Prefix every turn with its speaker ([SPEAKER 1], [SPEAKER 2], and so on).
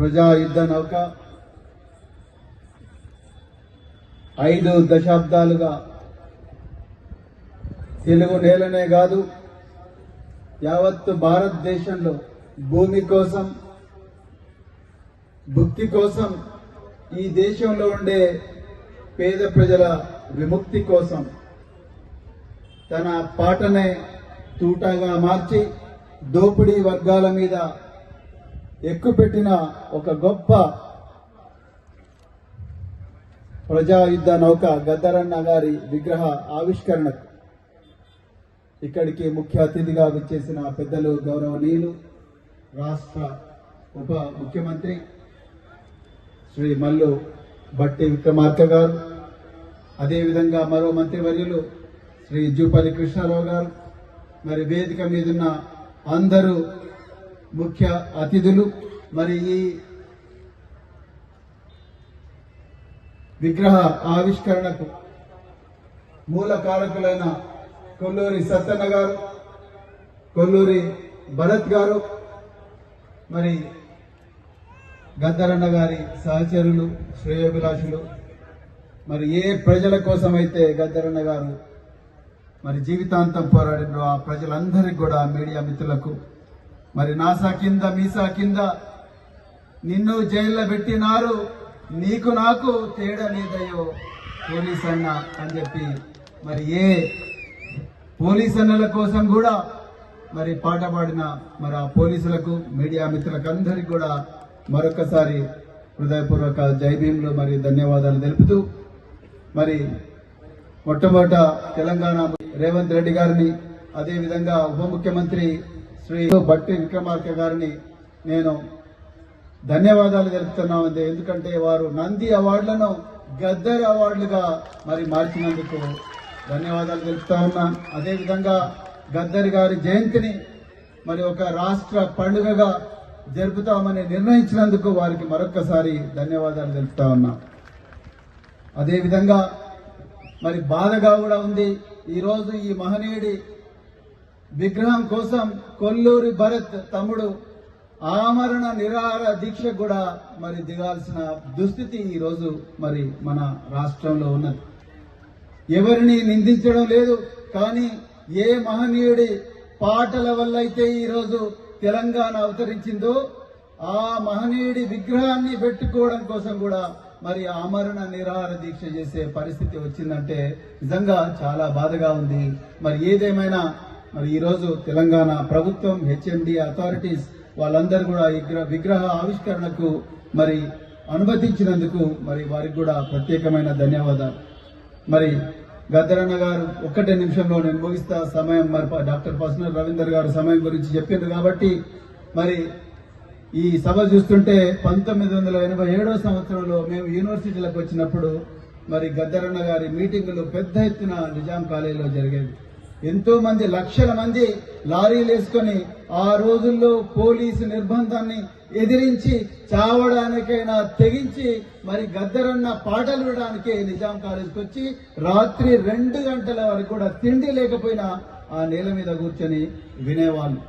[SPEAKER 1] ప్రజా యుద్ధ నౌక ఐదు దశాబ్దాలుగా తెలుగు నేలనే కాదు యావత్తు భారతదేశంలో భూమి కోసం భుక్తి కోసం ఈ దేశంలో ఉండే పేద ప్రజల విముక్తి కోసం తన పాటనే తూటాగా మార్చి దోపిడీ వర్గాల మీద ఎక్కుపెట్టిన ఒక గొప్ప ప్రజాయుద్ధ నౌక గద్దరన్న గారి విగ్రహ ఆవిష్కరణకు ఇక్కడికి ముఖ్య అతిథిగా విచ్చేసిన పెద్దలు గౌరవనీయులు రాష్ట్ర ఉప ముఖ్యమంత్రి శ్రీ మల్లు బట్టి విక్రమార్క గారు అదేవిధంగా మరో మంత్రివర్యులు శ్రీ జూపల్లి కృష్ణారావు గారు మరి వేదిక మీదున్న అందరూ ముఖ్య అతిథులు. మరి ఈ విగ్రహ ఆవిష్కరణకు మూల కారకులైన కొల్లూరి సత్తన్న గారు కొల్లూరి భరత్ గారు మరి గద్దరన్న గారి సహచరులు శ్రేయోభిలాషులు మరి ఏ ప్రజల కోసమైతే గద్దరన్న గారు మరి జీవితాంతం పోరాడినో ఆ ప్రజలందరికీ కూడా మీడియా మిత్రులకు మరి నాసా కింద మీసా కింద నిన్ను జైల్లో పెట్టినారు. నీకు నాకు తేడా లేదయ్యో పోలీస్ అన్న అని చెప్పి మరి ఏ పోలీస్ అన్నల కోసం కూడా మరి పాట పాడిన మరి ఆ పోలీసులకు మీడియా మిత్రులకు అందరికీ కూడా మరొకసారి హృదయపూర్వక జైభీంలు మరి ధన్యవాదాలు తెలుపుతూ మరి మొట్టమొదట తెలంగాణ రేవంత్ రెడ్డి గారిని అదేవిధంగా ఉప ముఖ్యమంత్రి శ్రీ బట్టి విక్రమార్క గారిని నేను ధన్యవాదాలు తెలుపుతున్నామండి. ఎందుకంటే వారు నంది అవార్డులను గద్దర్ అవార్డులుగా మరి మార్చినందుకు ధన్యవాదాలు తెలుపుతా ఉన్నా. అదేవిధంగా గద్దర్ గారి జయంతిని మరి ఒక రాష్ట్ర పండుగగా జరుపుతామని నిర్ణయించినందుకు వారికి మరొక్కసారి ధన్యవాదాలు తెలుపుతా ఉన్నా. అదేవిధంగా మరి బాధగా కూడా ఉంది. ఈరోజు ఈ మహనీయుడి విగ్రహం కోసం కొల్లూరి భరత్ తమ్ముడు ఆమరణ నిరాహార దీక్ష కూడా మరి దిగాల్సిన దుస్థితి ఈరోజు మరి మన రాష్ట్రంలో ఉన్నది. ఎవరిని నిందించడం లేదు కానీ ఏ మహనీయుడి పాటల వల్ల అయితే ఈరోజు తెలంగాణ అవతరించిందో ఆ మహనీయుడి విగ్రహాన్ని పెట్టుకోవడం కోసం కూడా మరి ఆమరణ నిరాహార దీక్ష చేసే పరిస్థితి వచ్చిందంటే నిజంగా చాలా బాధగా ఉంది. మరి ఏదేమైనా మరి ఈరోజు తెలంగాణ ప్రభుత్వం హెచ్ఎండి అథారిటీస్ వాళ్ళందరూ కూడా ఈ విగ్రహ- విగ్రహ ఆవిష్కరణకు మరి అనుమతించినందుకు మరి వారికి కూడా ప్రత్యేకమైన ధన్యవాదాలు. మరి గద్దరన్న గారు ఒక్కటే నిమిషంలో నేను ముగిస్తా సమయం. మరి డాక్టర్ పర్సనల్ రవీందర్ గారు సమయం గురించి చెప్పిండ్రు కాబట్టి మరి ఈ సభ చూస్తుంటే పంతొమ్మిది వందల ఎనభై ఏడో సంవత్సరంలో మేము యూనివర్సిటీలకు వచ్చినప్పుడు మరి గద్దరన్న గారి మీటింగులు పెద్ద ఎత్తున నిజాం కాలేజీలో జరిగేవి. ఎంతో మంది లక్షల మంది లారీలు వేసుకొని ఆ రోజుల్లో పోలీసు నిర్బంధాన్ని ఎదిరించి చావడానికైనా తెగించి మరి గద్దరన్న పాటలు వినడానికి నిజాం కాలేజీకి వచ్చి రాత్రి రెండు గంటల వరకు కూడా తిండి లేకపోయినా ఆ నేల మీద కూర్చొని వినేవాళ్ళు.